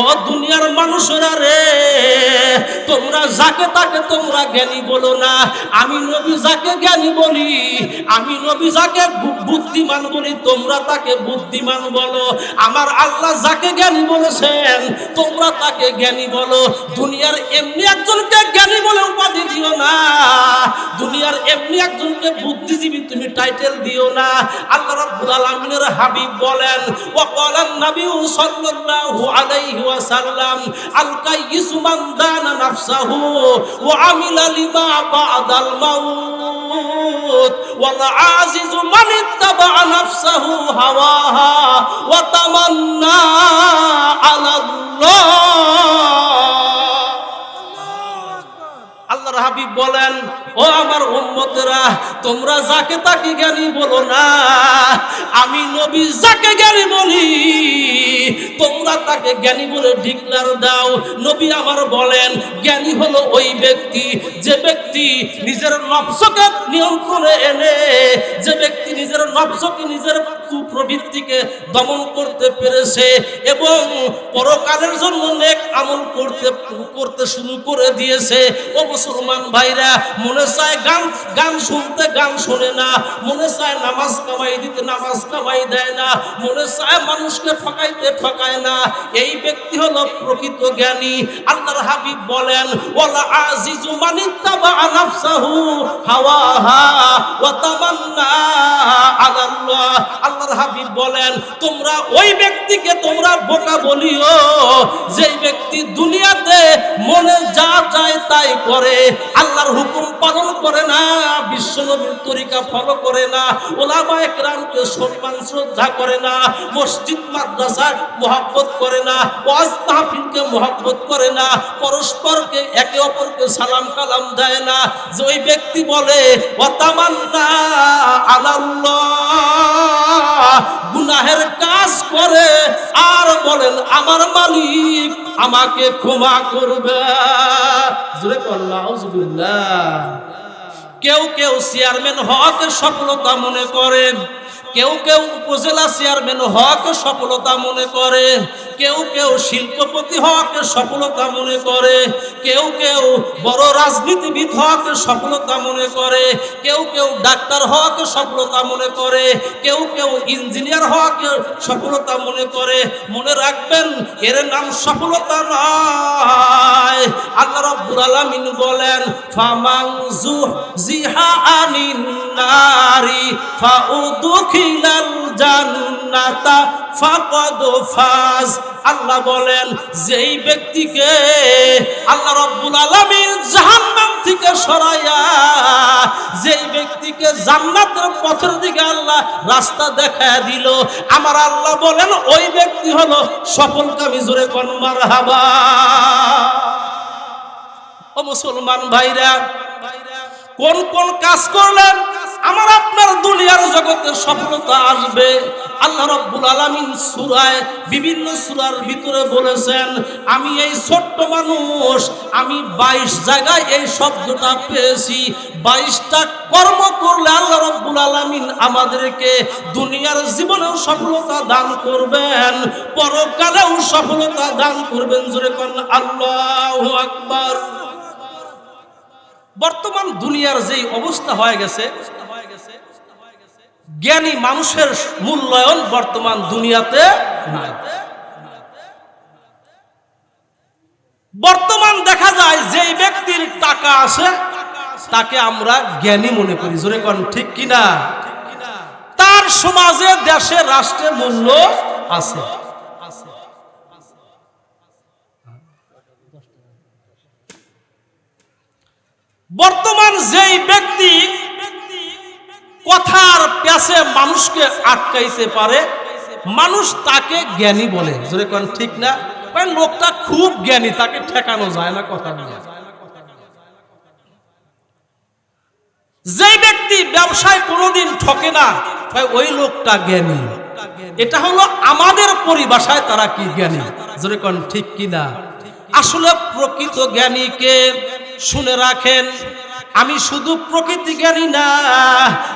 ও দুনিয়ার মানুষেরা রে, তোমরা যাকে তাকে তোমরা জ্ঞানী বলো না। আমি নবী যাকে জ্ঞানী বলি, আমি নবী যাকে বুদ্ধিমান বলি, তোমরা তাকে বুদ্ধিমান বলো। আমার আল্লাহ যাকে জ্ঞানী বলেছেন, তোমরা তাকে জ্ঞানী বলো। দুনিয়ার এমনি একজনকে জ্ঞানী বলে উপাধি দিও না। দুনিয়ার এমনি একজনকে বুদ্ধিজীবী তুমি টাইটেল দিও না। আল্লাহ রাব্বুল আলামিনের হাবিব বলেন ওয়া ক্বালান নবী সাল্লাল্লাহু আলাইহি ওয়াসাল্লাম আল কাইয়িসু মান দানা নাফসাহু ওয়া আমিলা লিমা বাদাল মাউত ওয়াল আজিজু মান ইত্তাবা নাফসাহু হাওয়াহা ওয়া তামান্না হাবিব বলেন, ও আমার উম্মতেরা, তোমরা যাকে তাকে জ্ঞানী বলো না। আমি নবী যাকে জ্ঞানী বলি। তোমরা তাকে জ্ঞানী বলে ডিক্লার দাও। নবী আমার বলেন, জ্ঞানী হলো ওই ব্যক্তি যে নিজের নফসকে নিয়ন্ত্রণে এনে যে ব্যক্তি নিজের নফসকে নিজের কুপ্রবৃত্তিকে দমন করতে পেরেছে এবং পরকালের জন্য নেক আমল করতে করতে শুরু করে দিয়েছে। ও মুসলমান ভাইরা, মনে চায় গান গান শুনতে গান শোনে না, মনে চায় নামাজ কামাই দিতে নামাজ কামাই দেয় না, মনে চায় মানুষকে ঠকাইতে ঠকায় না। এই ব্যক্তি হলো প্রকৃত জ্ঞানী। আল্লাহর হাবিব বলেন, ওয়ালা আজিজু মানিত্তাবা নাফসাহু আল্লাহর হাবিব বলেন, তোমরা ওই ব্যক্তিকে তোমরা বোকা বলিও, যেই ব্যক্তি দুনিয়াতে মনে যা চায় তাই করে। আল্লাহর হুকুম পালন করে না, বিশ্বনবীর তরিকা ফলো করে না, ওলামা একরামকে সম্মান, শ্রদ্ধা করে না, মসজিদ মাদ্রাসার মোহাব্বত করে না, ওয়াজ মোহাব্বত করে না, পরস্পরকে একে অপরকে সালাম কালাম দেয় না। যে ওই ব্যক্তি বলে ওয়াতামান্না আলাল্লাহ। কাজ করে আর বলেন আমার মালিক আমাকে ক্ষমা করবে। জোরে করল্লা কেউ কেউ চেয়ারম্যান হওয়াকে সফলতা মনে করেন কেউ কেউ উপজেলা চেয়ারম্যান হওয়াকে সফলতা মনে করে। কেউ কেউ শিল্পপতি হওয়াকে সফলতা মনে করে। কেউ কেউ বড় রাজনীতিবিদ হওয়াকে সফলতা মনে করে। কেউ কেউ ডাক্তার হওয়াকে সফলতা মনে করে। কেউ কেউ ইঞ্জিনিয়ার হওয়াকে সফলতা মনে করে। মনে রাখবেন, এর নাম সফলতা নয়। আল্লাহ রাব্বুল আলামিন বলেন ফামান জিহা আল্লাহ বলেন, যেই ব্যক্তিকে আল্লাহ রাব্বুল আলামিন জাহান্নাম থেকে সরাইয়া, যেই ব্যক্তিকে জান্নাতের পথের দিকে আল্লাহ রাস্তা দেখায় দিল, আমার আল্লাহ বলেন, ওই ব্যক্তি হলো সফলকামী জোরে কোন, মারহাবা। ও মুসলমান ভাইরা কোন কোন কাজ করলেন? আমার আপনার দুনিয়ার জগতে সফলতা আসবে। আল্লাহ রাব্বুল আলামিন সূরায়, বিভিন্ন সূরার ভিতরে বলেছেন, আমি এই ছোট্ট মানুষ, আমি 22 জায়গায় এই শব্দটা পেয়েছি। 22টা কর্ম করলে আল্লাহ রাব্বুল আলামিন আমাদেরকে দুনিয়ার জীবনেও সফলতা দান করবেন, পরকালেও সফলতা দান করবেন। জোরে কোন, আল্লাহু আকবার। বর্তমান দুনিয়ার যেই অবস্থা হয়ে গেছে, জ্ঞানী মানুষের মূল্যায়ন বর্তমান দুনিয়াতে বর্তমান দেখা যায় যেই ব্যক্তির টাকা আছে, তাকে আমরা জ্ঞানী মনে করি। জোরে কোন, ঠিক কিনা? তার সমাজে, দেশে, রাষ্ট্রে মূল্য আছে। বর্তমান যেই ব্যক্তি কথার প্যাসে মানুষকে আটকাইতে পারে, মানুষ তাকে জ্ঞানী বলে। যদি কোন, ঠিক না? কারণ লোকটা খুব জ্ঞানী, তাকে ঠেকানো যায় না কথা নিয়ে যে ব্যক্তি ব্যবসায় কোনোদিন ঠকে না ভাই ওই লোকটা জ্ঞানী। এটা হলো আমাদের পরিভাষায় তারা কি জ্ঞানী? যদি কোন, ঠিক কিনা? আসলে প্রকৃত জ্ঞানীকে শুনে রাখেন, আমি শুধু প্রকৃতি জ্ঞানী না,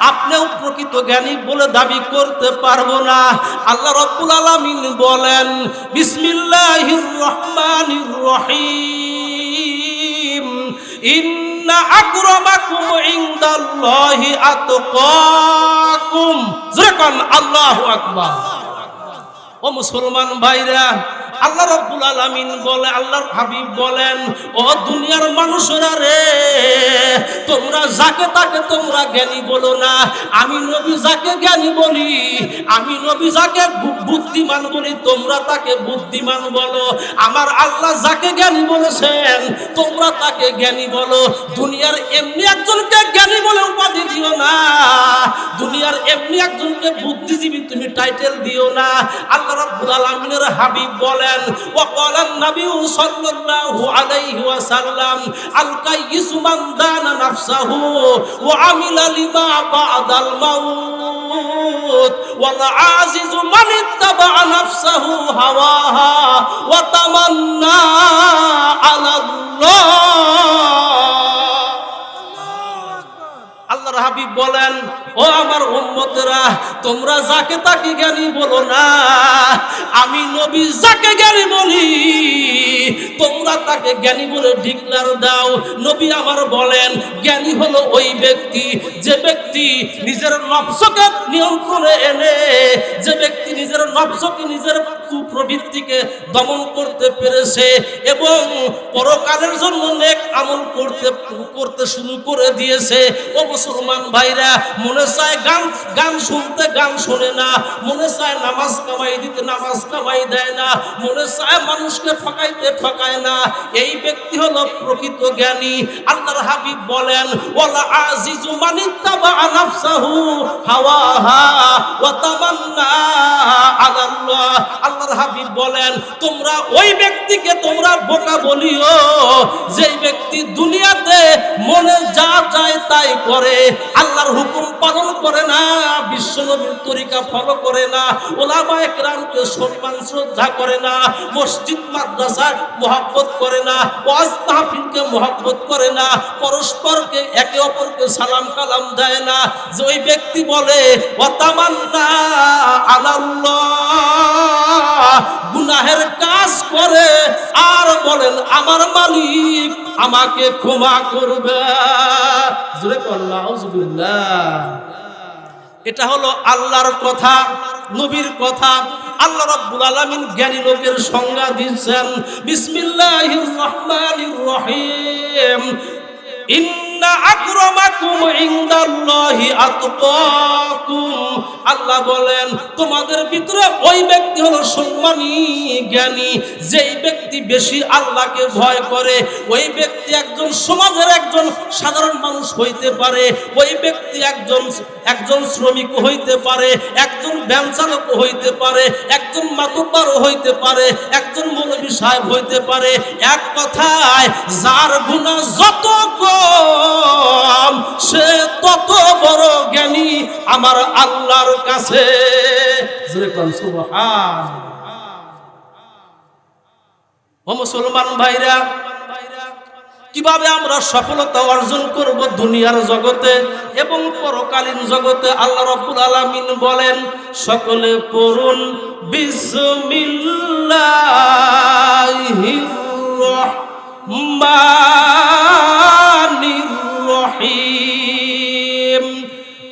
আপনিও প্রকৃত জ্ঞানী বলে দাবি করতে পারব না। আল্লাহ রব্বুল আলামিন বলেন, বিসমিল্লাহির রহমানির রহিম। ইন্না আকরামাকুম ইনদাল্লাহি আতকাকুম। যেরকম আল্লাহু আকবার। ও মুসলমান ভাইরা আল্লাহ রব্বুল আলামিন বলে, আল্লাহর হাবিব বলেন, ও দুনিয়ার মানুষেরা রে, তোমরা যাকে তাকে তোমরা জ্ঞানী বলো না। আমি নবী যাকে জ্ঞানী বলি, আমি নবী যাকে বুদ্ধিমান বলি, তোমরা তাকে বুদ্ধিমান বলো। আমার আল্লাহ যাকে জ্ঞানী বলেছেন, তোমরা তাকে জ্ঞানী বলো। দুনিয়ার এমনি একজনকে জ্ঞানী বলে উপাধি দিও না। দুনিয়ার এমনি একজনকে বুদ্ধিজীবী তুমি টাইটেল দিও না। আল্লাহ রাব্বুল আলামিনের হাবিব বলেন ওয়া ক্বালান নবী সাল্লাল্লাহু আলাইহি ওয়াসাল্লাম আল কাইয়িসু মান দানা নাফসাহু ওয়া আমিলা লিমা বাদাল মাউত, ওয়াল আজিজু মান ইত্তাবা নাফসাহু হাওয়াহা, ওয়া তামান্না আলা আল্লাহর বলেন, ও আমার উম্মতেরা, তোমরা যাকে তাকে জ্ঞানী বলো না। আমি নবী যাকে জ্ঞানী বলি। তোমরা তাকে জ্ঞানী বলে ডিক্লার দাও। নবী আমার বলেন, জ্ঞানী হলো ওই ব্যক্তি, যে ব্যক্তি নিজের নফসকে নিয়ন্ত্রণে এনে, যে ব্যক্তি নিজের নফসকে নিজের কুপ্রবৃত্তিকে দমন করতে পেরেছে এবং পরকালের জন্য নেক আমল করতে করতে শুরু করে দিয়েছে। ও মুসলমান ভাইরা, মনে চায় গান গান শুনতে গান শোনে না, মনে চায় নামাজ কামাই দিতে নামাজ কামাই দেয় না, মনে চায় মানুষকে ঠকাইতে ঠকায় না। এই ব্যক্তি হলো প্রকৃত জ্ঞানী। আল্লাহর হাবিব বলেন, ওয়ালা আজিজু মানিত্তাবা নাফসাহু হাওয়াহা ওয়া তামান্না আলাল্লাহ। আল্লাহর হাবিব বলেন, তোমরা ওই ব্যক্তিকে তোমরা বোকা বলিও, যেই ব্যক্তি দুনিয়াতে মনে যা চায় তাই করে। আল্লাহর হুকুম পালন করে না, বিশ্বনবীর তরিকা ফলো করে না, ওলামা একরামকে সম্মান, শ্রদ্ধা করে না, মসজিদ মাদ্রাসার মোহাব্বত করে না, ওয়াজ মাহফিলকে মোহাব্বত করে না, পরস্পরকে একে অপরকে সালাম কালাম দেয় না। যে ওই ব্যক্তি বলে ওয়াতামান্না আলাল্লাহ। গুনাহের কাজ করে আর বলেন, আমার মালিক আমাকে ক্ষমা করবে। করলাম এটা হলো আল্লাহর কথা, নবীর কথা। আল্লাহ রাব্বুল আলামিন জ্ঞানী লোকের সংজ্ঞা দিচ্ছেন, বিসমিল্লাহির রহমানির রহিম। আল্লাহ বলেন, তোমাদের ভিতরে ওই ব্যক্তি হলো সম্মানী, জ্ঞানী। যেই ব্যক্তি বেশি আল্লাহকে ভয় করে, ওই ব্যক্তি একজন সমাজের একজন সাধারণ মানুষ হইতে পারে, ওই ব্যক্তি একজন একজন শ্রমিক হইতে পারে, একজন ব্যাংক চালক হইতে পারে, একজন মাতব্বারও হইতে পারে, একজন মৌলবী সাহেব হইতে পারে। এক কথায়, যার গুণা যত কম সে তত বড় জ্ঞানী আমার আল্লাহর কাছে। ও মুসলমান ভাইরা, কীভাবে আমরা সফলতা অর্জন করব দুনিয়ার জগতে এবং পরকালীন জগতে? আল্লাহ রাব্বুল আলামিন বলেন, সকলে পড়ুন, বিসমিল্লাহির রহমানির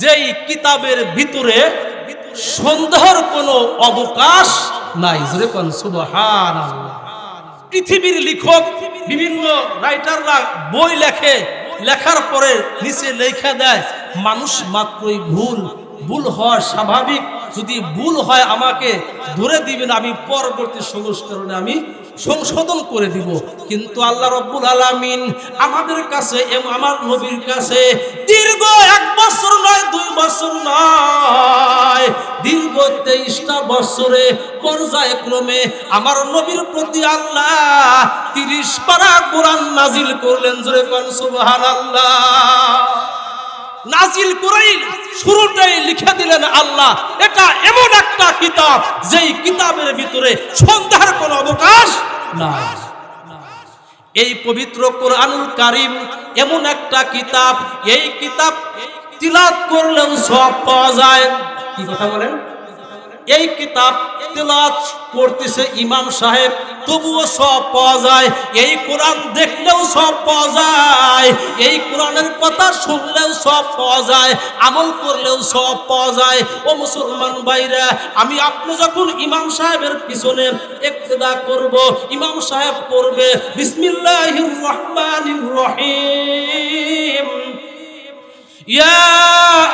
যেই কিতাবের ভিতরে সন্দেহের কোনো অবকাশ নাই। পৃথিবীর লেখক, বিভিন্ন রাইটাররা বই লেখে, লেখার পরে নিচে লেখা দেয়, মানুষ মাত্রই ভুল ভুল হওয়া স্বাভাবিক। যদি ভুল হয় আমাকে ধরে দিবেন, আমি পরবর্তী সংস্করণে আমি সংশোধন করে দিব। কিন্তু আল্লাহ রব্বুল আলামিন আমাদের কাছে এবং আমার নবীর কাছে দীর্ঘ এক বছর নয়, দুই বছর নয়, দীর্ঘ তেইশটা বছরে পর্যায়ক্রমে আমার নবীর প্রতি আল্লাহ তিরিশ পারা কোরআন নাজিল করলেন, জোরে কোন সুবহান আল্লাহ নাজিল করেই শুরুটাই লিখে দিলেন আল্লাহ, এটা এমন একটা কিতাব যেই কিতাবের ভিতরে সন্ধ্যার কোনো অবকাশ নাই। এই পবিত্র কোরআনুল কারিম এমন একটা কিতাব, এই কিতাব তিলাত করলেও সব পাওয়া যায়। কি কথা বলেন? এই কিতাব তেলাত করতেছে ইমাম সাহেব, তবুও সব পাওয়া যায়। এই কোরআন দেখলেও সব পাওয়া যায়, এই কোরআনের কথা শুনলেও সব পাওয়া যায়, আমল করলেও সব পাওয়া যায়। ও মুসলমান ভাইরা, আমি আপনি যখন ইমাম সাহেবের পিছনে ইক্তেদা করব, ইমাম সাহেব করবে বিসমিল্লাহির রহমানির রহিম। يا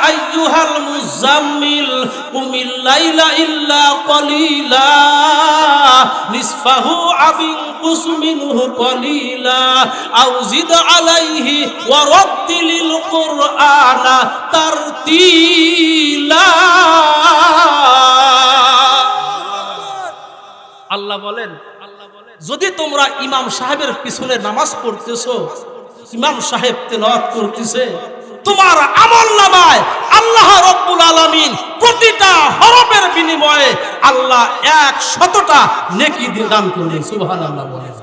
আইয়ুহাল মুজাম্মিল, কুমিল লাইলা ইল্লা কলিলা, নিসফাহু আবিন কুসমিনহু কলিলা আও জিদ আলাইহি ওয়া রাত্তিলিল কুরআনা তারতিলা। আল্লাহ বলেন, যদি তোমরা ইমাম সাহেবের পিছনে নামাজ পড়তেছো, ইমাম সাহেব তেলাওয়াত করতেছে তোমার আমল নামায় আল্লাহ রব্বুল আলমিন প্রতিটা হরফের বিনিময়ে আল্লাহ এক শতটা নেকি দিয়ে দান সুহান আল্লাহ বলেন।